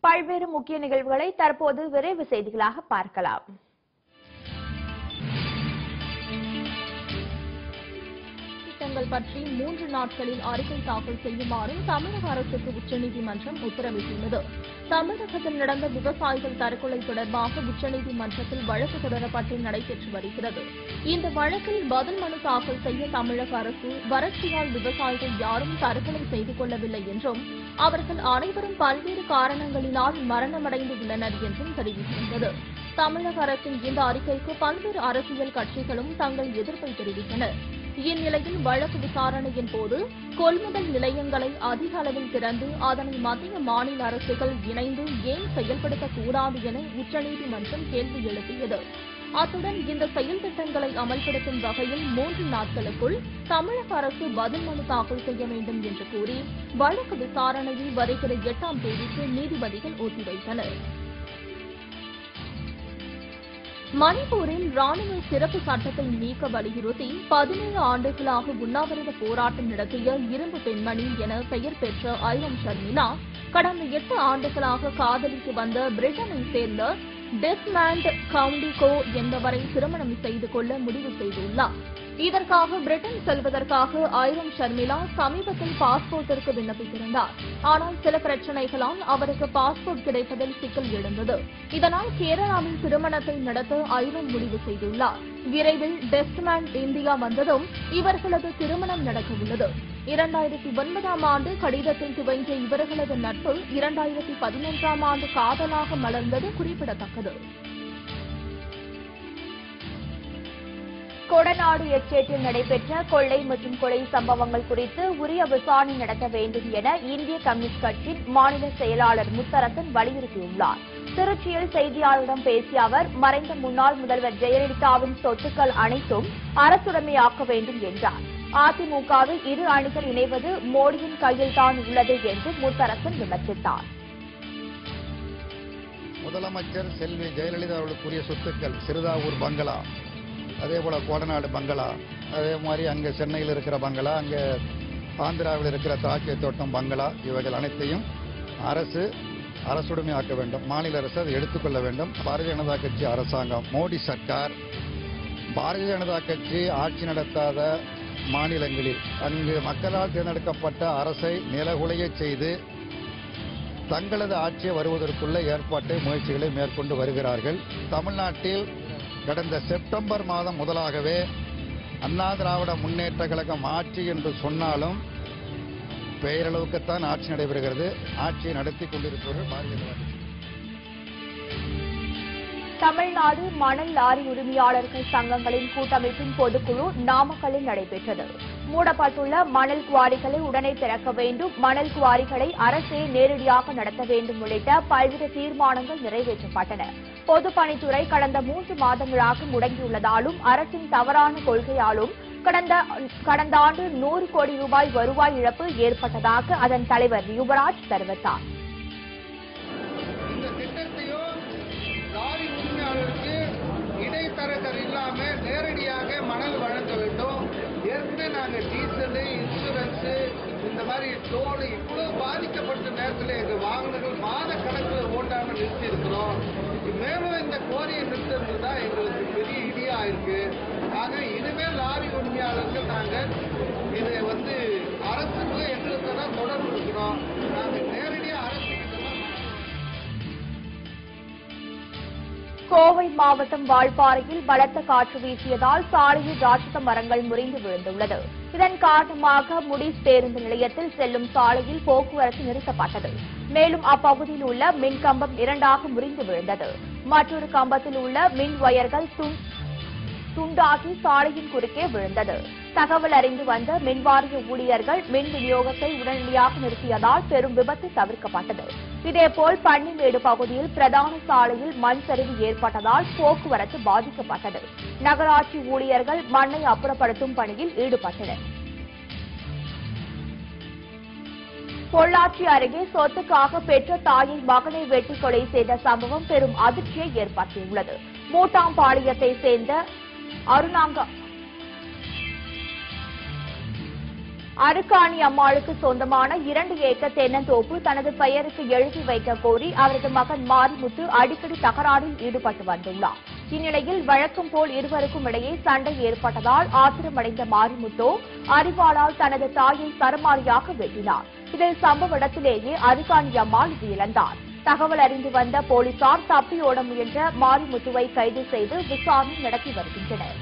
பல்வேறு முக்கிய நிகழ்வுகளை தற்போது விரைவு செய்திகளாக பார்க்கலாம். விவகாரங்கள் பற்றி மூன்று நாட்களில் அறிக்கை தாக்கல் செய்யுமாறு தமிழக அரசுக்கு உச்சநீதிமன்றம் உத்தரவிட்டுள்ளது. தமிழகத்தில் நடந்த விவசாயிகள் தற்கொலை தொடர்பாக உச்சநீதிமன்றத்தில் வழக்கு தொடரப்பட்டு நடைபெற்று வருகிறது. இந்த வழக்கில் பதில் மனு தாக்கல் செய்ய தமிழக அரசு வறட்சியால் விவசாயிகள் யாரும் தற்கொலை செய்து கொள்ளவில்லை என்றும் அவர்கள் அனைவரும் பல்வேறு காரணங்களினால் மரணமடைந்து உள்ளனர் என்றும் தெரிவித்திருந்தது. தமிழக அரசின் இந்த அறிக்கைக்கு பல்வேறு அரசியல் கட்சிகளும் தங்கள் எதிர்ப்பை தெரிவித்தனா். இந்நிலையில் வழக்கு விசாரணையின் போது கொள்முதல் நிலையங்களை அதிக அளவில் திறந்து அதனை மத்திய மாநில அரசுகள் இணைந்து ஏன் செயல்படுத்தக்கூடாது என உச்சநீதிமன்றம் கேள்வி எழுப்பியது. அத்துடன் இந்த செயல் திட்டங்களை அமல்படுத்தும் வகையில் மூன்று நாட்களுக்குள் தமிழக அரசு பதில் மனு தாக்கல் செய்ய வேண்டும் என்று கூறி வழக்கு விசாரணையை வருகிற எட்டாம் தேதிக்கு நீதிபதிகள் ஒத்திவைத்தனர். மணிப்பூரில் ராணுவ சிறப்பு சட்டத்தை நீக்க வலியுறுத்தி பதினேழு ஆண்டுகளாக உண்ணாவிரத போராட்டம் நடத்திய இரும்பு பெண்மணி என பெயர் பெற்ற ஐரம் ஷர்மினா கடந்த எட்டு ஆண்டுகளாக காதலித்து வந்த பிரிட்டனை சேர்ந்த டெஸ்மேண்ட் கவுண்டிகோ என்பவரை திருமணம் செய்து கொள்ள முடிவு செய்துள்ளார். இதற்காக பிரிட்டன் செல்வதற்காக ஆயிரம் ஷர்மிளா சமீபத்தில் பாஸ்போர்ட்டிற்கு விண்ணப்பித்திருந்தார். ஆனால் சில பிரச்சனைகளால் அவருக்கு பாஸ்போர்ட் கிடைப்பதில் சிக்கல் எழுந்தது. இதனால் கேரளாவில் திருமணத்தை நடத்த ஐரம் முடிவு செய்துள்ளார். விரைவில் டெஸ்ட்மேன் இந்தியா வந்ததும் இவர்களது திருமணம் நடக்க உள்ளது இரண்டாயிரத்தி ஒன்பதாம் ஆண்டு கடிதத்தில் துவங்கிய இவர்களது நட்பு இரண்டாயிரத்தி பதினொன்றாம் ஆண்டு காதலாக மலர்ந்தது குறிப்பிடத்தக்கது. கொடநாடு எஸ்டேட்டில் நடைபெற்ற கொள்ளை மற்றும் கொலை சம்பவங்கள் குறித்து உரிய விசாரணை நடத்த வேண்டும் என இந்திய கம்யூனிஸ்ட் கட்சியின் மாநில செயலாளர் முத்தரசன் வலியுறுத்தியுள்ளார். திருச்சியில் செய்தியாளரிடம் பேசிய அவர் மறைந்த முன்னாள் முதல்வர் ஜெயலலிதாவின் சொத்துக்கள் அனைத்தும் அரசுடைமையாக்க வேண்டும் என்றார். அதிமுகவில் இரு அணிகள் இணைவது மோடியின் கையில்தான் உள்ளது என்று முத்தரசன் விமர்சித்தார். முதலமைச்சர் செல்வி ஜெயலலிதா அவர்களுக்குரிய சொத்துக்கள் சிறுதாவூர் பங்களா. அதே போல் கோடநாடு பங்களா அதே மாதிரி அங்கே சென்னையில் இருக்கிற பங்களா அங்கே ஆந்திராவில் இருக்கிற திராட்சை தோட்டம் பங்களா இவைகள் அனைத்தையும் அரசு அரசுடைமையாக்க வேண்டும். மாநில அரசு அதை எடுத்துக்கொள்ள வேண்டும். பாரதிய ஜனதா கட்சி அரசாங்கம் மோடி சர்க்கார் பாரதிய ஜனதா கட்சி ஆட்சி நடத்தாத மாநிலங்களில் அங்கு மக்களால் தேர்ந்தெடுக்கப்பட்ட அரசை நிலகுலைய செய்து தங்களது ஆட்சியை வருவதற்குள்ள ஏற்பாட்டை முயற்சிகளை மேற்கொண்டு வருகிறார்கள். தமிழ்நாட்டில் கடந்த செப்டம்பர் மாதம் முதலாகவே அண்ணா திராவிட முன்னேற்ற கழகம் ஆட்சி என்று சொன்னாலும் பெயரளவுக்குத்தான் ஆட்சி நடைபெறுகிறது. ஆட்சியை நடத்தி கொண்டிருப்பவர்கள் பாரதிய ஜனதா கட்சி. தமிழ்நாடு மணல் லாரி உரிமையாளர்கள் சங்கங்களின் கூட்டமைப்பின் பொதுக்குழு நாமக்கல்லில் நடைபெற்றது. மூடப்பட்டுள்ள மணல் குவாரிகளை உடனே திறக்க வேண்டும். மணல் குவாரிகளை அரசே நேரடியாக நடத்த வேண்டும் உள்ளிட்ட பல்வேறு தீர்மானங்கள் நிறைவேற்றப்பட்டன. பொதுப்பணித்துறை கடந்த மூன்று மாதங்களாக முடங்கியுள்ளதாலும் அரசின் தவறான கொள்கையாலும் கடந்த கடந்த ஆண்டு நூறு கோடி ரூபாய் வருவாய் இழப்பு ஏற்பட்டதாக அதன் தலைவர் யுவராஜ் தெரிவித்தாா் நாங்கள் டீசலு இன்சூரன்ஸு இந்த மாதிரி டோல் இவ்வளவு பாதிக்கப்பட்ட நேரத்தில் எங்கள் வாகனங்கள் மாத கணக்கில் ஓட்டாம நிறுத்தி இருக்கிறோம். மேலும் இந்த கோரியை நிறுத்துறது தான் எங்களுக்கு பெரிய இடியா இருக்கு. ஆக இனிமேல் லாரி உரிமையாளர்கள் நாங்கள் இதை வந்து அரசுக்கு எங்களுக்கு தான் தொடர்பு இருக்கிறோம் நாங்கள் கோவை மாவட்டம் வால்பாறையில் பலத்த காற்று வீசியதால் சாலையில் ராட்சத மரங்கள் முறிந்து விழுந்துள்ளது. இதன் காரணமாக முடிஸ் பேருந்து நிலையத்தில் செல்லும் சாலையில் போக்குவரத்து நிறுத்தப்பட்டது. மேலும் அப்பகுதியில் உள்ள மின் கம்பம் இரண்டாக முறிந்து விழுந்தது. மற்றொரு கம்பத்தில் உள்ள மின் வயர்கள் துண்டாகி சாலையின் குறுக்கே விழுந்தது. தகவல் அறிந்து வந்த மின்வாரிய ஊழியர்கள் மின் விநியோகத்தை உடனடியாக நிறுத்தியதால் பெரும் விபத்து தவிர்க்கப்பட்டது. இதேபோல் பன்னிமேடு பகுதியில் பிரதான சாலையில் மண் சரிவு ஏற்பட்டதால் போக்குவரத்து பாதிக்கப்பட்டது. நகராட்சி ஊழியர்கள் மண்ணை அப்புறப்படுத்தும் பணியில் ஈடுபட்டனர். பொள்ளாச்சி அருகே சொத்துக்காக பெற்ற தாயின் மகனை வெட்டி கொலை செய்த சம்பவம் பெரும் அதிர்ச்சியை ஏற்படுத்தியுள்ளது. மூட்டாம்பாளையத்தை சேர்ந்த அருணாங்க அருக்காணி அம்மாளுக்கு சொந்தமான இரண்டு ஏக்கர் தென்னந்தோப்பு தனது பெயருக்கு எழுதி வைக்க கோரி அவரது மகன் மாரிமுத்து அடிக்கடி தகராறில் ஈடுபட்டு வந்துள்ளார். இந்நிலையில் வழக்கம் போல் இருவருக்கும் இடையே சண்டை ஏற்பட்டதால் ஆத்திரமடைந்த மாரிமுத்தோ அறிவாளால் தனது தாயை சரமாரியாக வெட்டினார். இதில் சம்பவ இடத்திலேயே அருக்காணி அம்மாள் உயிரிழந்தார். தகவல் அறிந்து வந்த போலீசார் தப்பியோட முயன்ற மாரிமுத்துவை கைது செய்து விசாரணை நடத்தி வருகின்றனர்.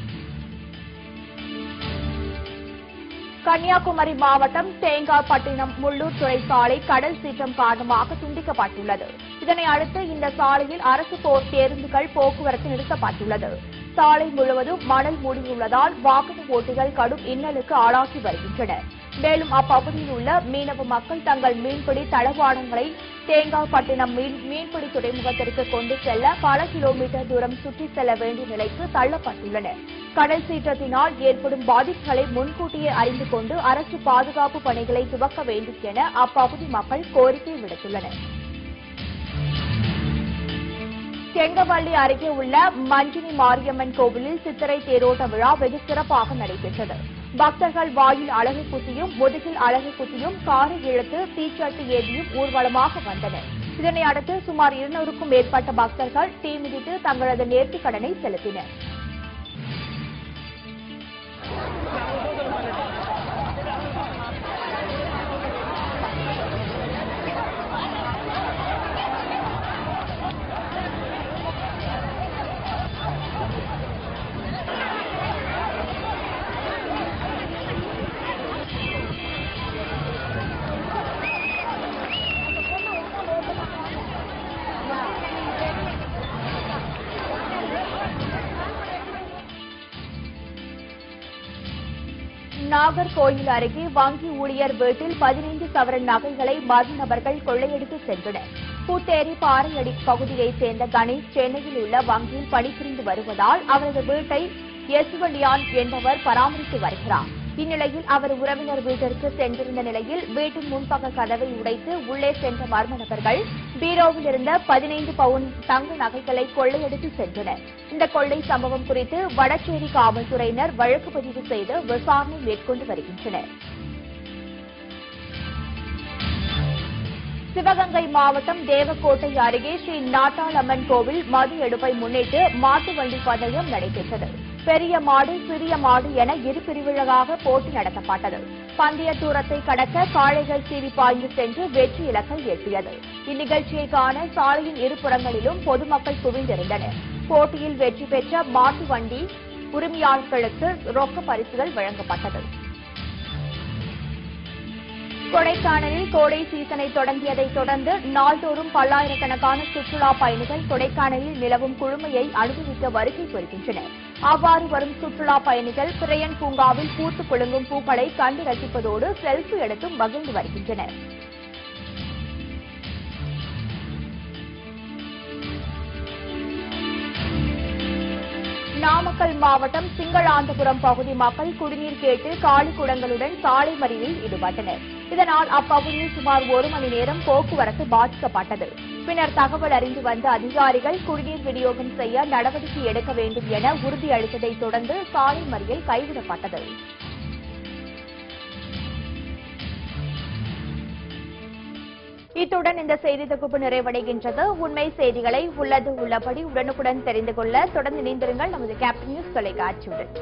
கன்னியாகுமரி மாவட்டம் தேங்காய்பட்டினம் முள்ளூர் துறை சாலை கடல் சீற்றம் காரணமாக துண்டிக்கப்பட்டுள்ளது. இதனை அடுத்து இந்த சாலையில் அரசு போர் பேருந்துகள் போக்குவரத்து நிறுத்தப்பட்டுள்ளது. சாலை முழுவதும் மணல் மூடியுள்ளதால் வாகன ஓட்டிகள் கடும் இன்னலுக்கு ஆளாகி வருகின்றனர் மேலும் அப்பகுதியில் உள்ள மீனவ மக்கள் தங்கள் மீன்பிடி தளவாடங்களை தேங்காய்பட்டினம் மீன் மீன்பிடி துறைமுகத்திற்கு கொண்டு செல்ல பல கிலோமீட்டர் தூரம் சுற்றி செல்ல வேண்டிய நிலைக்கு தள்ளப்பட்டுள்ளனர். கடல் சீற்றத்தினால் ஏற்படும் பாதிப்புகளை முன்கூட்டியே அறிந்து கொண்டு அரசு பாதுகாப்பு பணிகளை துவக்க வேண்டும் என அப்பகுதி மக்கள் கோரிக்கை விடுத்துள்ளனர். செங்கவள்ளி அருகே உள்ள மஞ்சினி மாரியம்மன் கோவிலில் சித்திரை தேரோட்ட விழா வெகு சிறப்பாக நடைபெற்றது. பக்தர்கள் வாயில் அழகு குத்தியும் முதுகில் அழகு குத்தியும் காரை இழுத்து தீச்சட்டி ஏந்தியும் ஊர்வலமாக வந்தனர். இதனை அடுத்து சுமார் இருநூறுக்கும் மேற்பட்ட பக்தர்கள் தீ மிதித்து தங்களது நேர்த்திக் கடனை செலுத்தினர். நாகர்கோயில் அருகே வங்கி ஊழியர் வீட்டில் பதினைந்து சவரன் நகைகளை மர்ம நபர்கள் கொள்ளையடித்து சென்றனர். பூத்தேரி பாறையடி பகுதியைச் சேர்ந்த கணேஷ் சென்னையில் உள்ள வங்கியில் பணிபுரிந்து வருவதால் அவரது வீட்டை யசுவலியான் என்பவர் பராமரித்து வருகிறார். இந்நிலையில் அவர் உறவினர் வீட்டிற்கு சென்றிருந்த நிலையில் வீட்டின் முன்பக்க கதவை உடைத்து உள்ளே சென்ற மர்ம நபர்கள் பீரோவில் இருந்த பதினைந்து பவுன் தங்க நகைகளை கொள்ளையடித்து சென்றனர். இந்த கொள்ளை சம்பவம் குறித்து வடச்சேரி காவல்துறையினர் வழக்கு பதிவு செய்து விசாரணை மேற்கொண்டு வருகின்றனர். சிவகங்கை மாவட்டம் தேவக்கோட்டை அருகே ஸ்ரீ நாட்டாளம்மன் கோவில் மது எடுப்பை முன்னிட்டு மாட்டு வண்டி பந்தயம் நடைபெற்றது. பெரிய மாடு சிறிய மாடு என இரு பிரிவுகளாக போட்டி நடத்தப்பட்டது. பந்தய தூரத்தை கடக்க காளைகள் சீவி பாய்ந்து சென்று வெற்றி இலக்கை எட்டியது. இந்நிகழ்ச்சியை காண சாலையின் இருபுறங்களிலும் பொதுமக்கள் குவிந்திருந்தனர். போட்டியில் வெற்றி பெற்ற மாட்டு வண்டி உரிமையாளர்களுக்கு ரொக்க பரிசுகள் வழங்கப்பட்டது. கொடைக்கானலில் கோடை சீசனை தொடங்கியதைத் தொடர்ந்து நாள்தோறும் பல்லாயிரக்கணக்கான சுற்றுலா பயணிகள் கொடைக்கானலில் நிலவும் குழுமையை அனுபவிக்க வருகை புரிகின்றனர். அவ்வாறு வரும் சுற்றுலா பயணிகள் பிரையன் பூங்காவில் பூத்து குலுங்கும் பூக்களை கண்டு ரசிப்பதோடு செல்ஃபி எடுத்தும் மகிழ்ந்து வருகின்றனர். நாமக்கல் மாவட்டம் சிங்களாந்தபுரம் பகுதி மக்கள் குடிநீர் கேட்டு காலி குடங்களுடன் சாலை மறியலில் ஈடுபட்டனர். இதனால் அப்பகுதியில் சுமார் ஒரு மணி நேரம் போக்குவரத்து பாதிக்கப்பட்டது. பின்னர் தகவல் அறிந்து வந்த அதிகாரிகள் குடிநீர் விநியோகம் செய்ய நடவடிக்கை எடுக்க வேண்டும் என உறுதியளித்ததைத் தொடர்ந்து சாலை மறியல் கைவிடப்பட்டது. இத்துடன் இந்த செய்தி தொகுப்பு நிறைவடைகின்றது. உண்மை செய்திகளை உள்ளது உள்ளபடி உடனுக்குடன் தெரிந்து கொள்ள தொடர்ந்து இணைந்திருங்கள். நமது கேப்டன் நியூஸ் தொலைக்காட்சியுடன்.